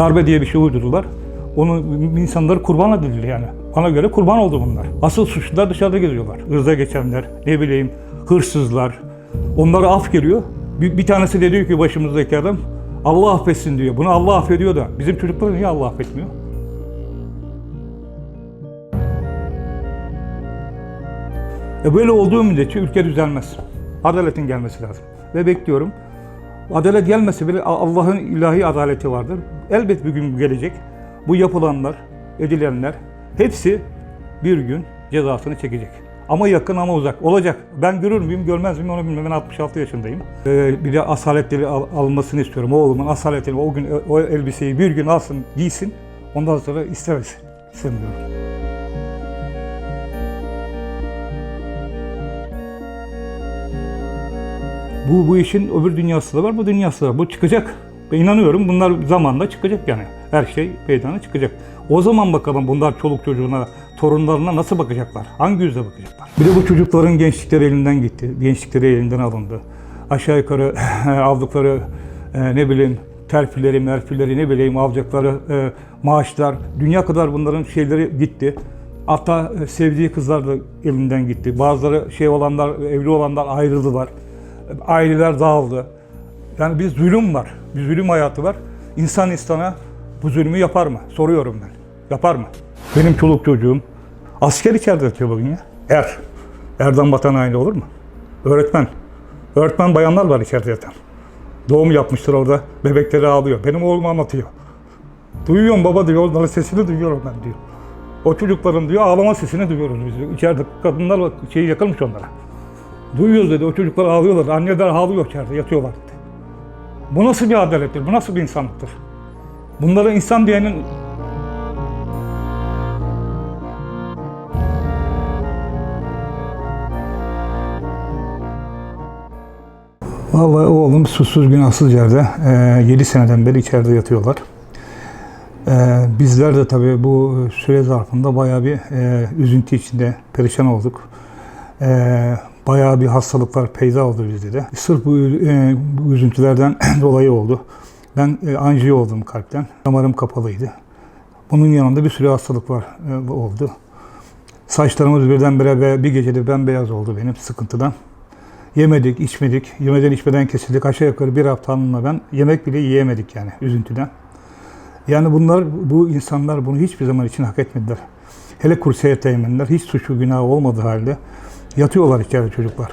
Darbe diye bir şey uydurdular. Onu insanları kurban edildi yani. Bana göre kurban oldu bunlar. Asıl suçlular dışarıda geziyorlar. Hırza geçenler, ne bileyim hırsızlar. Onlara af geliyor. Bir, bir tanesi de diyor ki başımızdaki adam Allah affetsin diyor. Bunu Allah affediyor da bizim çocuklar niye Allah affetmiyor? E böyle olduğu müddetçe ülke düzelmez. Adaletin gelmesi lazım. Ve bekliyorum. Adalet gelmesi bile Allah'ın ilahi adaleti vardır. Elbet bir gün gelecek. Bu yapılanlar, edilenler hepsi bir gün cezasını çekecek. Ama yakın ama uzak. Olacak. Ben görür müyüm, görmez miyim onu bilmem. Ben 66 yaşındayım. Ee, bir de asaletleri al- almasını istiyorum. Oğlumun asaletini o gün o elbiseyi bir gün alsın, giysin. Ondan sonra istemez. İstemiyorum. Bu, bu işin öbür dünyası da var, bu dünyası da var. Bu çıkacak. Ve inanıyorum bunlar zamanla çıkacak yani. Her şey meydana çıkacak. O zaman bakalım bunlar çoluk çocuğuna, torunlarına nasıl bakacaklar? Hangi yüzle bakacaklar? Bir de bu çocukların gençlikleri elinden gitti. Gençlikleri elinden alındı. Aşağı yukarı aldıkları e, ne bileyim terfileri, merfileri ne bileyim alacakları e, maaşlar, dünya kadar bunların şeyleri gitti. Hatta e, sevdiği kızlar da elinden gitti. Bazıları şey olanlar, evli olanlar ayrıldılar. Aileler dağıldı. Yani bir zulüm var. Bir zulüm hayatı var. İnsan insana bu zulmü yapar mı? Soruyorum ben. Yapar mı? Benim çoluk çocuğum asker içeride yatıyor bugün ya. Er. Erdan vatan haini olur mu? Öğretmen. Öğretmen bayanlar var içeride yatan. Doğum yapmıştır orada. Bebekleri ağlıyor. Benim oğlum anlatıyor. Duyuyorum baba diyor. Onların sesini duyuyorum ben diyor. O çocukların diyor ağlama sesini duyuyoruz biz. İçeride kadınlar şey yakılmış onlara. Duyuyoruz dedi. O çocuklar ağlıyorlar. Anneler ağlıyor içeride. Yatıyorlar dedi. Bu nasıl bir adalettir? Bu nasıl bir insanlıktır? Bunlara insan diyenin Vallahi oğlum susuz günahsız yerde 7 seneden beri içeride yatıyorlar. E, bizler de tabii bu süre zarfında bayağı bir e, üzüntü içinde perişan olduk. E, bayağı bir hastalıklar peyda oldu bizde de. Sırf bu, e, bu üzüntülerden dolayı oldu. Ben e, anjiyo oldum kalpten. Damarım kapalıydı. Bunun yanında bir sürü hastalık var e, oldu. Saçlarımız birdenbire bir gecede bembeyaz oldu benim sıkıntıdan. Yemedik, içmedik. Yemeden içmeden kesildik. Aşağı yukarı bir hafta ben yemek bile yiyemedik yani üzüntüden. Yani bunlar, bu insanlar bunu hiçbir zaman için hak etmediler. Hele kursiyet teğmenler hiç suçu günahı olmadığı halde yatıyorlar içeride çocuklar.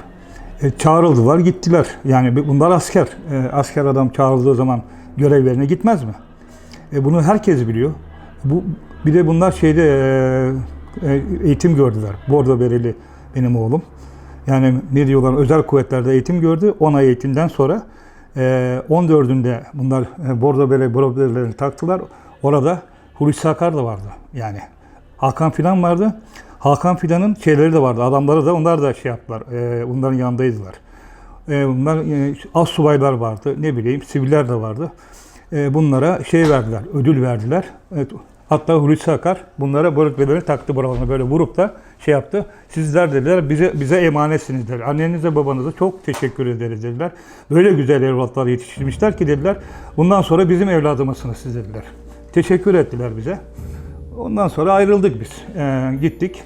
E, çağrıldılar, gittiler. Yani bunlar asker. E, asker adam çağrıldığı zaman görev yerine gitmez mi? E, bunu herkes biliyor. Bu bir de bunlar şeyde e, e, eğitim gördüler. Bordo Bereli benim oğlum. Yani ne diyorlar özel kuvvetlerde eğitim gördü. 10 ay eğitimden sonra e, 14'ünde bunlar e, Bordo Bere Bordo'lerini taktılar. Orada Hulusi Akar da vardı. Yani Hakan Fidan vardı. Hakan Fidan'ın şeyleri de vardı. Adamları da onlar da şey yaptılar. E, bunların yanındaydılar. E, bunlar e, az subaylar vardı. Ne bileyim siviller de vardı. E, bunlara şey verdiler. Ödül verdiler. Evet, hatta Hulusi Akar bunlara börüklerini taktı buralarına böyle vurup da şey yaptı. Sizler dediler bize bize emanetsiniz dediler. Annenize babanıza çok teşekkür ederiz dediler. Böyle güzel evlatlar yetiştirmişler ki dediler. Bundan sonra bizim evladımızsınız siz dediler. Teşekkür ettiler bize. Ondan sonra ayrıldık biz. Ee, gittik.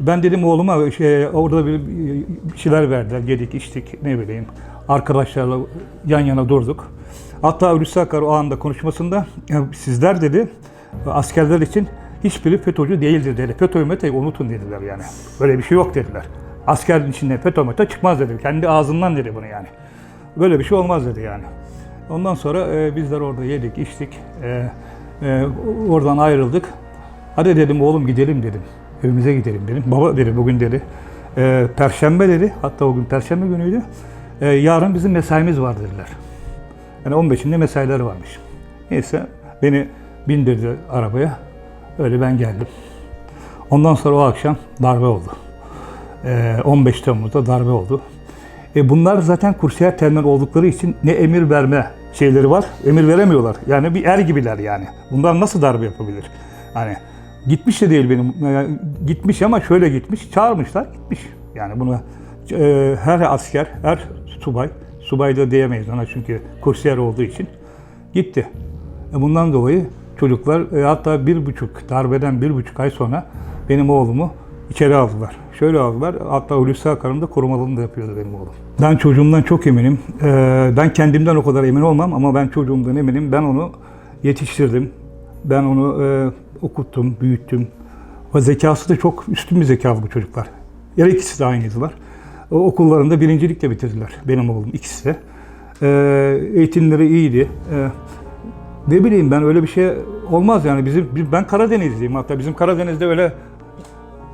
Ben dedim oğluma şey, orada bir şeyler verdiler. Yedik, içtik, ne bileyim. Arkadaşlarla yan yana durduk. Hatta Hulusi Akar o anda konuşmasında "Ya sizler dedi askerler için hiçbiri FETÖ'cü değildir dedi. FETÖ'yü METÖ'yü unutun dediler yani. Böyle bir şey yok dediler. Askerin içinde FETÖ METÖ çıkmaz dedi. Kendi ağzından dedi bunu yani. Böyle bir şey olmaz dedi yani. Ondan sonra e, bizler orada yedik, içtik. E, e, oradan ayrıldık. Hadi dedim oğlum gidelim dedim. Evimize gidelim dedim. Baba dedi bugün dedi. E, Perşembe dedi. Hatta o gün Perşembe günüydü. E, yarın bizim mesaimiz var dediler. Yani 15'inde mesaileri varmış. Neyse beni bindirdi arabaya. Öyle ben geldim. Ondan sonra o akşam darbe oldu. Ee, 15 Temmuz'da darbe oldu. E bunlar zaten kursiyer terminal oldukları için ne emir verme şeyleri var, emir veremiyorlar. Yani bir er gibiler yani. Bunlar nasıl darbe yapabilir? Hani gitmiş de değil benim, e, gitmiş ama şöyle gitmiş, çağırmışlar, gitmiş. Yani bunu e, her asker, her subay, subay da diyemeyiz ona çünkü kursiyer olduğu için gitti. E, Bundan dolayı çocuklar e, hatta bir buçuk darbeden bir buçuk ay sonra benim oğlumu içeri aldılar. Şöyle aldılar. Hatta Hulusi Akar'ın da korumalığını da yapıyordu benim oğlum. Ben çocuğumdan çok eminim. E, Ben kendimden o kadar emin olmam ama ben çocuğumdan eminim. Ben onu yetiştirdim. Ben onu e, okuttum, büyüttüm. Ve zekası da çok üstün bir zekalı bu çocuklar. Her ikisi de aynıydılar. O okullarında birincilikle bitirdiler benim oğlum ikisi de. E, eğitimleri iyiydi. E, ne bileyim ben öyle bir şey olmaz yani bizim biz- ben Karadenizliyim hatta bizim Karadeniz'de öyle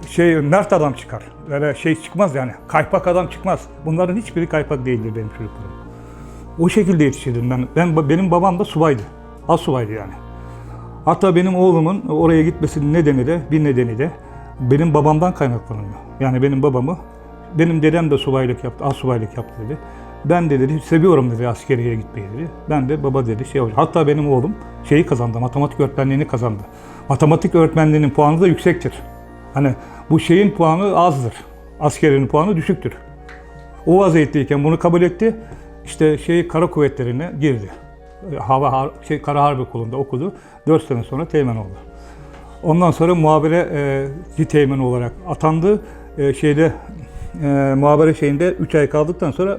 şey mert adam çıkar. Öyle şey çıkmaz yani. Kaypak adam çıkmaz. Bunların hiçbiri kaypak değildir benim çocuklarım. O şekilde yetiştirdim ben. Ben benim babam da subaydı. Az subaydı yani. Hatta benim oğlumun oraya gitmesinin nedeni de bir nedeni de benim babamdan kaynaklanıyor. Yani benim babamı benim dedem de subaylık yaptı, az subaylık yaptı dedi. Ben de dedi seviyorum dedi askeriye gitmeyi dedi. Ben de baba dedi şey olacak. Hatta benim oğlum şeyi kazandı, matematik öğretmenliğini kazandı. Matematik öğretmenliğinin puanı da yüksektir. Hani bu şeyin puanı azdır. Askerinin puanı düşüktür. O vaziyetteyken bunu kabul etti. İşte şey kara kuvvetlerine girdi. Hava har- şey kara harbi okulunda okudu. 4 sene sonra teğmen oldu. Ondan sonra muhabire e, teğmen olarak atandı. E, şeyde e, muhabere şeyinde 3 ay kaldıktan sonra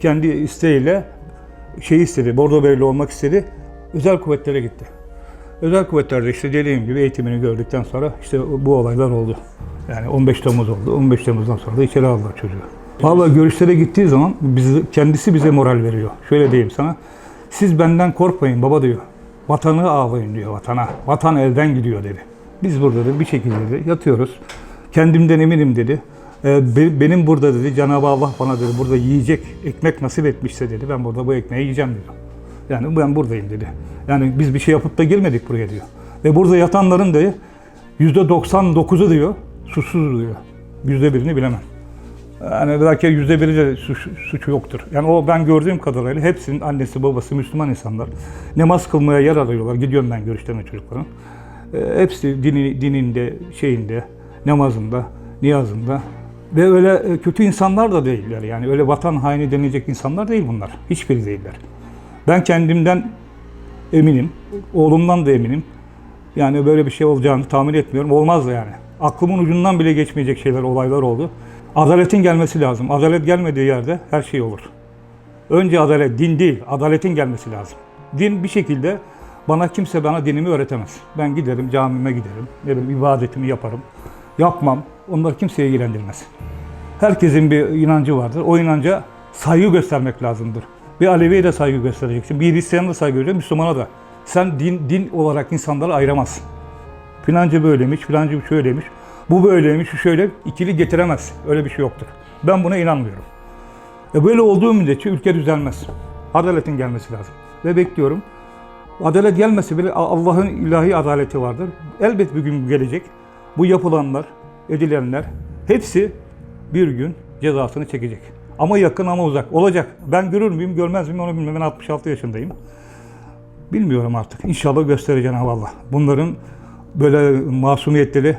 kendi isteğiyle şey istedi, bordo bereli olmak istedi. Özel kuvvetlere gitti. Özel kuvvetlerde işte dediğim gibi eğitimini gördükten sonra işte bu olaylar oldu. Yani 15 Temmuz oldu. 15 Temmuz'dan sonra da içeri aldılar çocuğu. Vallahi görüşlere gittiği zaman bizi, kendisi bize moral veriyor. Şöyle diyeyim sana. Siz benden korkmayın baba diyor. Vatanı ağlayın diyor vatana. Vatan elden gidiyor dedi. Biz burada da bir şekilde dedi, yatıyoruz. Kendimden eminim dedi. Ee, be- benim burada dedi Cenab-ı Allah bana dedi burada yiyecek ekmek nasip etmişse dedi ben burada bu ekmeği yiyeceğim dedi. Yani ben buradayım dedi. Yani biz bir şey yapıp da girmedik buraya diyor. Ve burada yatanların da %99'u diyor susuz diyor. %1'ini bilemem. Yani belki yüzde biri de suç, suçu yoktur. Yani o ben gördüğüm kadarıyla hepsinin annesi babası Müslüman insanlar. Namaz kılmaya yer arıyorlar. Gidiyorum ben görüşlerine çocukların. E, hepsi dini, dininde, şeyinde, namazında, niyazında. Ve öyle e, kötü insanlar da değiller. Yani öyle vatan haini denilecek insanlar değil bunlar. Hiçbiri değiller. Ben kendimden eminim. Oğlumdan da eminim. Yani böyle bir şey olacağını tahmin etmiyorum. Olmaz da yani. Aklımın ucundan bile geçmeyecek şeyler, olaylar oldu. Adaletin gelmesi lazım. Adalet gelmediği yerde her şey olur. Önce adalet, din değil, adaletin gelmesi lazım. Din bir şekilde bana kimse bana dinimi öğretemez. Ben giderim, camime giderim, ne bileyim ibadetimi yaparım. Yapmam, onlar kimseye ilgilendirmez. Herkesin bir inancı vardır. O inanca saygı göstermek lazımdır. Bir Alevi'ye de saygı göstereceksin. Bir Hristiyan'a da saygı göstereceksin, Müslümana da. Sen din, din olarak insanları ayıramazsın. Filanca böyleymiş, filanca şöyleymiş. Bu böyleymiş, şu şöyle. ikili getiremez. Öyle bir şey yoktur. Ben buna inanmıyorum. E böyle olduğu müddetçe ülke düzelmez. Adaletin gelmesi lazım. Ve bekliyorum. Adalet gelmesi bile Allah'ın ilahi adaleti vardır. Elbet bir gün gelecek. Bu yapılanlar, edilenler hepsi bir gün cezasını çekecek. Ama yakın ama uzak. Olacak. Ben görür müyüm, görmez miyim onu bilmem. Ben 66 yaşındayım. Bilmiyorum artık. İnşallah göstereceğim Allah. Bunların böyle masumiyetleri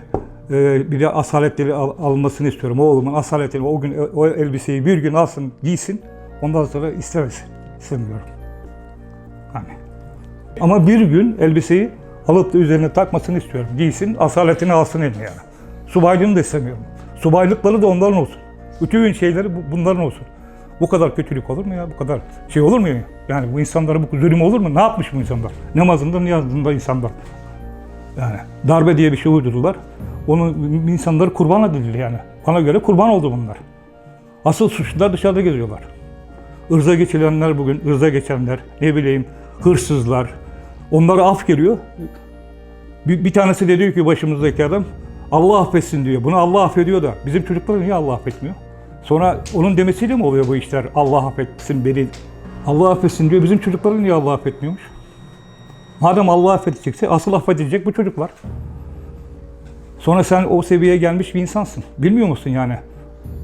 e, bir de asaletleri al- almasını istiyorum. Oğlumun asaletini o gün o elbiseyi bir gün alsın, giysin. Ondan sonra istemesin. İstemiyorum. Hani. Ama bir gün elbiseyi alıp da üzerine takmasını istiyorum. Giysin, asaletini alsın eline yani. Subaylığını da istemiyorum. Subaylıkları da onların olsun. Bütün şeyleri bu- bunların olsun. Bu kadar kötülük olur mu ya? Bu kadar şey olur mu ya? Yani bu insanlara bu zulüm olur mu? Ne yapmış bu insanlar? Namazında, niyazında insanlar. Yani darbe diye bir şey uydurdular. Onu insanları kurban edildi yani. Bana göre kurban oldu bunlar. Asıl suçlular dışarıda geziyorlar. Irza geçilenler bugün, ırza geçenler, ne bileyim hırsızlar. Onlara af geliyor. Bir, bir tanesi de diyor ki başımızdaki adam, Allah affetsin diyor. Bunu Allah affediyor da bizim çocukları niye Allah affetmiyor? Sonra onun demesiyle mi oluyor bu işler? Allah affetsin beni. Allah affetsin diyor. Bizim çocukları niye Allah affetmiyormuş? Madem Allah affedecekse asıl affedilecek bu çocuklar. Sonra sen o seviyeye gelmiş bir insansın. Bilmiyor musun yani?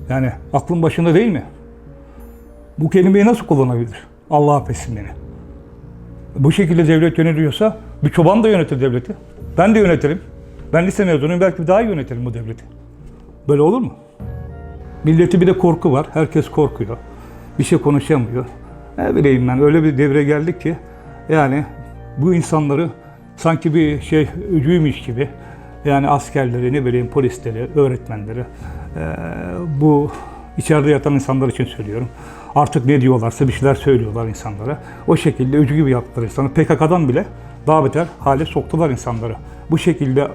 Yani aklın başında değil mi? Bu kelimeyi nasıl kullanabilir? Allah affetsin beni. Bu şekilde devlet yönetiyorsa bir çoban da yönetir devleti. Ben de yönetirim. Ben lise mezunuyum belki daha iyi yönetirim bu devleti. Böyle olur mu? Milleti bir de korku var. Herkes korkuyor. Bir şey konuşamıyor. Ne bileyim ben öyle bir devre geldik ki yani bu insanları sanki bir şey öcüymüş gibi yani askerleri, ne bileyim polisleri, öğretmenleri eee, bu içeride yatan insanlar için söylüyorum. Artık ne diyorlarsa bir şeyler söylüyorlar insanlara. O şekilde öcü gibi yaptılar insanı. PKK'dan bile daha beter hale soktular insanları. Bu şekilde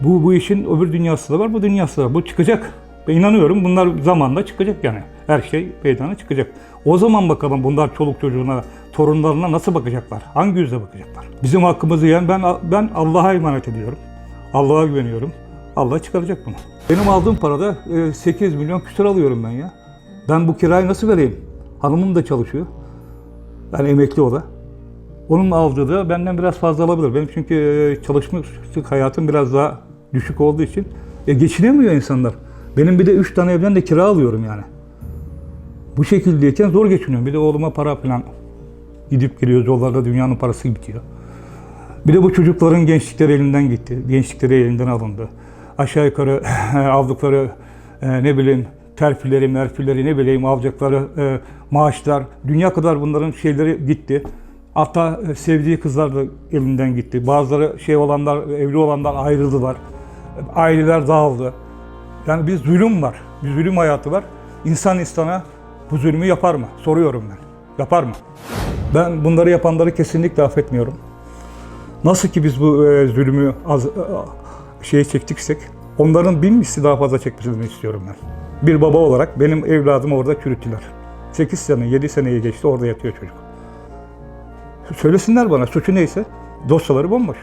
bu, bu işin öbür dünyası da var, bu dünyası da var. Bu çıkacak. Ben inanıyorum bunlar zamanla çıkacak yani. Her şey meydana çıkacak. O zaman bakalım bunlar çoluk çocuğuna, torunlarına nasıl bakacaklar? Hangi yüzle bakacaklar? Bizim hakkımızı yiyen ben ben Allah'a emanet ediyorum. Allah'a güveniyorum. Allah çıkaracak bunu. Benim aldığım parada e, 8 milyon küsur alıyorum ben ya. Ben bu kirayı nasıl vereyim? Hanımım da çalışıyor. Yani emekli o da. Onun aldığı da benden biraz fazla alabilir. Benim çünkü e, çalışma hayatım biraz daha düşük olduğu için e, geçinemiyor insanlar. Benim bir de üç tane evden de kira alıyorum yani. Bu şekildeyken zor geçiniyorum. Bir de oğluma para falan gidip geliyoruz yollarda dünyanın parası bitiyor. Bir de bu çocukların gençlikleri elinden gitti. Gençlikleri elinden alındı. Aşağı yukarı aldıkları e, ne bileyim terfileri, merfileri ne bileyim alacakları e, maaşlar, dünya kadar bunların şeyleri gitti. Hatta e, sevdiği kızlar da elinden gitti. Bazıları şey olanlar, evli olanlar ayrıldılar. Aileler dağıldı. Yani bir zulüm var. Bir zulüm hayatı var. İnsan insana bu zulmü yapar mı? Soruyorum ben. Yapar mı? Ben bunları yapanları kesinlikle affetmiyorum. Nasıl ki biz bu e, zulmü az e, şeye çektiksek onların bin misli daha fazla çekmesini istiyorum ben. Bir baba olarak benim evladımı orada çürüttüler. 8 sene, 7 seneye geçti orada yatıyor çocuk. Söylesinler bana suçu neyse dosyaları bomboş.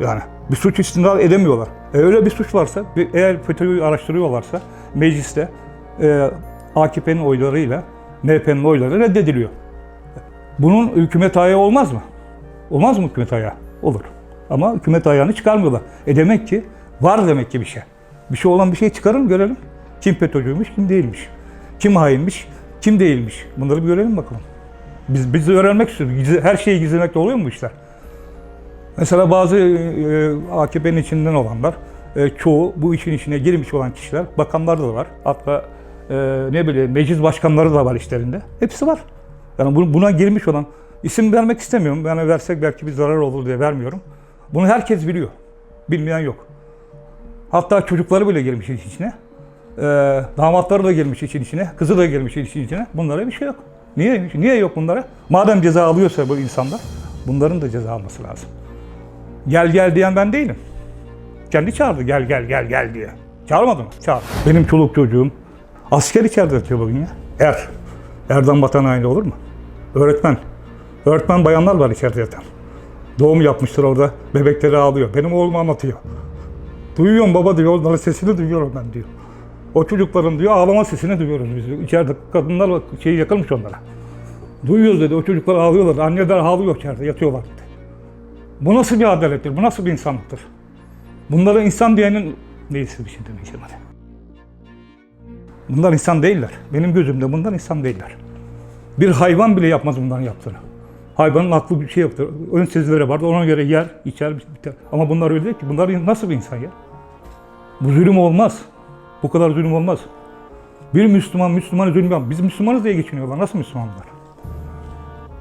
Yani bir suç istinad edemiyorlar. E öyle bir suç varsa, bir, eğer FETÖ'yü araştırıyorlarsa mecliste e, AKP'nin oylarıyla MHP'nin oyları reddediliyor. Bunun hükümet ayağı olmaz mı? Olmaz mı hükümet ayağı? Olur. Ama hükümet ayağını çıkarmıyorlar. E demek ki var demek ki bir şey. Bir şey olan bir şey çıkarın görelim. Kim FETÖ'cüymüş, kim değilmiş. Kim hainmiş, kim değilmiş. Bunları bir görelim bakalım. Biz, biz de öğrenmek istiyoruz. Her şeyi gizlemekle oluyor mu işler? Mesela bazı e, AKP'nin içinden olanlar, e, çoğu bu işin içine girmiş olan kişiler, bakanlar da var. Hatta e, ne bileyim meclis başkanları da var işlerinde. Hepsi var. Yani bu- buna girmiş olan, isim vermek istemiyorum. Yani versek belki bir zarar olur diye vermiyorum. Bunu herkes biliyor. Bilmeyen yok. Hatta çocukları bile girmiş işin içine. E, damatları da girmiş işin içine. Kızı da girmiş işin içine. Bunlara bir şey yok. Niye? Niye yok bunlara? Madem ceza alıyorsa bu insanlar, bunların da ceza alması lazım. Gel gel diyen ben değilim. Kendi çağırdı gel gel gel gel diye. Çağırmadı mı? Çağırdı. Benim çoluk çocuğum asker içeride yatıyor bugün ya. Er. Erdan vatan haini olur mu? Öğretmen. Öğretmen bayanlar var içeride yatan. Doğum yapmıştır orada. Bebekleri ağlıyor. Benim oğlum anlatıyor. Duyuyorum baba diyor. Onların sesini duyuyorum ben diyor. O çocukların diyor ağlama sesini duyuyoruz biz. İçeride kadınlar şeyi yakılmış onlara. Duyuyoruz dedi. O çocuklar ağlıyorlar. Anneler ağlıyor içeride. Yatıyorlar dedi. Bu nasıl bir adalettir? Bu nasıl bir insanlıktır? Bunlara insan diyenin neyse bir şey demeyeceğim hadi. Bunlar insan değiller. Benim gözümde bunlar insan değiller. Bir hayvan bile yapmaz bunların yaptığını. Hayvanın aklı bir şey yoktur. Ön sezileri vardır. Ona göre yer, içer, biter. Ama bunlar öyle değil ki. Bunlar nasıl bir insan ya? Bu zulüm olmaz. Bu kadar zulüm olmaz. Bir Müslüman Müslümanı zulüm yapmaz. Biz Müslümanız diye geçiniyorlar. Nasıl Müslümanlar?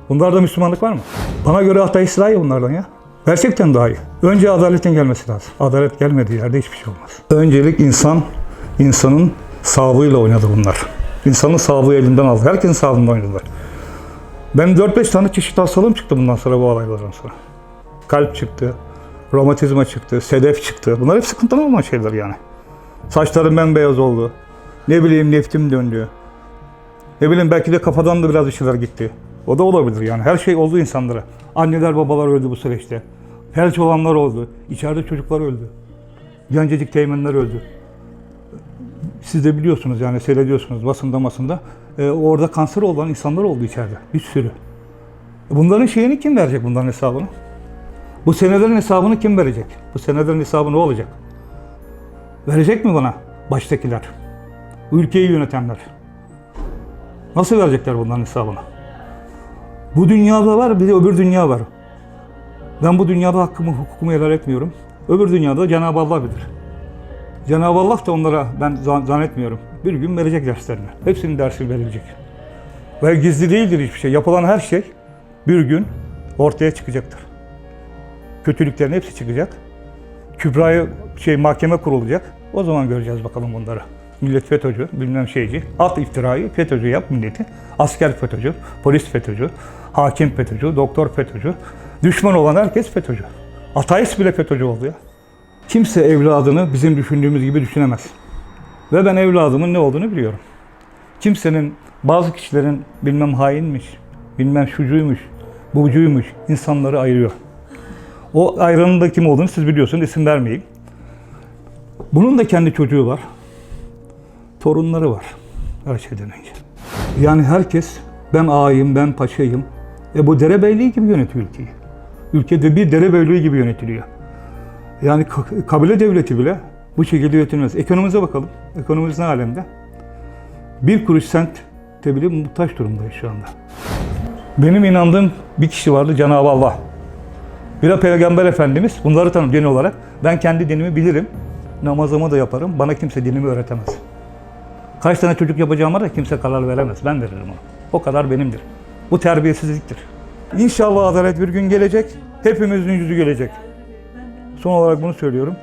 Bunlarda Müslümanlık var mı? Bana göre daha iyi bunlardan ya. Gerçekten daha iyi. Önce adaletin gelmesi lazım. Adalet gelmediği yerde hiçbir şey olmaz. Öncelik insan, insanın sağlığıyla oynadı bunlar. İnsanın sağlığı elinden aldı. Herkesin sağlığından oynadılar. Benim 4-5 tane çeşit hastalığım çıktı bundan sonra bu olaylardan sonra. Kalp çıktı, romatizma çıktı, sedef çıktı. Bunlar hep sıkıntılı olan şeyler yani. Saçlarım bembeyaz oldu. Ne bileyim neftim döndü. Ne bileyim belki de kafadan da biraz bir şeyler gitti. O da olabilir yani. Her şey oldu insanlara. Anneler babalar öldü bu süreçte. Felç olanlar oldu. İçeride çocuklar öldü. Gencecik teğmenler öldü. Siz de biliyorsunuz yani seyrediyorsunuz basında masında. Ee, orada kanser olan insanlar oldu içeride. Bir sürü. Bunların şeyini kim verecek bunların hesabını? Bu senelerin hesabını kim verecek? Bu senelerin hesabı ne olacak? Verecek mi bana baştakiler? Ülkeyi yönetenler? Nasıl verecekler bunların hesabını? Bu dünyada var bir de öbür dünya var. Ben bu dünyada hakkımı hukukumu helal etmiyorum. Öbür dünyada Cenab-ı Allah bilir. Cenab-ı Allah da onlara ben zan- zannetmiyorum. Bir gün verecek derslerini. Hepsinin dersi verilecek. Ve gizli değildir hiçbir şey. Yapılan her şey bir gün ortaya çıkacaktır. Kötülüklerin hepsi çıkacak. Kübra'ya şey mahkeme kurulacak. O zaman göreceğiz bakalım bunları. Millet FETÖ'cü, bilmem şeyci. At iftirayı FETÖ'cü yap milleti. Asker FETÖ'cü, polis FETÖ'cü, hakim FETÖ'cü, doktor FETÖ'cü. Düşman olan herkes FETÖ'cü. Ateist bile FETÖ'cü oldu ya. Kimse evladını bizim düşündüğümüz gibi düşünemez. Ve ben evladımın ne olduğunu biliyorum. Kimsenin, bazı kişilerin bilmem hainmiş, bilmem şucuymuş, bucuymuş insanları ayırıyor. O ayranın da kim olduğunu siz biliyorsunuz, isim vermeyeyim. Bunun da kendi çocuğu var. Torunları var her şeyden önce. Yani herkes ben ağayım, ben paşayım. E bu derebeyliği gibi yönetiyor ülkeyi. Ülkede bir derebeyliği gibi yönetiliyor. Yani ka- kabile devleti bile bu şekilde yönetilmez. Ekonomimize bakalım. Ekonomimiz ne alemde? Bir kuruş sent de bile muhtaç durumdayız şu anda. Benim inandığım bir kişi vardı Cenab-ı Allah. Bir de Peygamber Efendimiz. Bunları tanım genel olarak. Ben kendi dinimi bilirim. Namazımı da yaparım. Bana kimse dinimi öğretemez. Kaç tane çocuk yapacağıma da kimse karar veremez. Ben veririm onu. O kadar benimdir. Bu terbiyesizliktir. İnşallah adalet bir gün gelecek. Hepimizin yüzü gelecek. Son olarak bunu söylüyorum.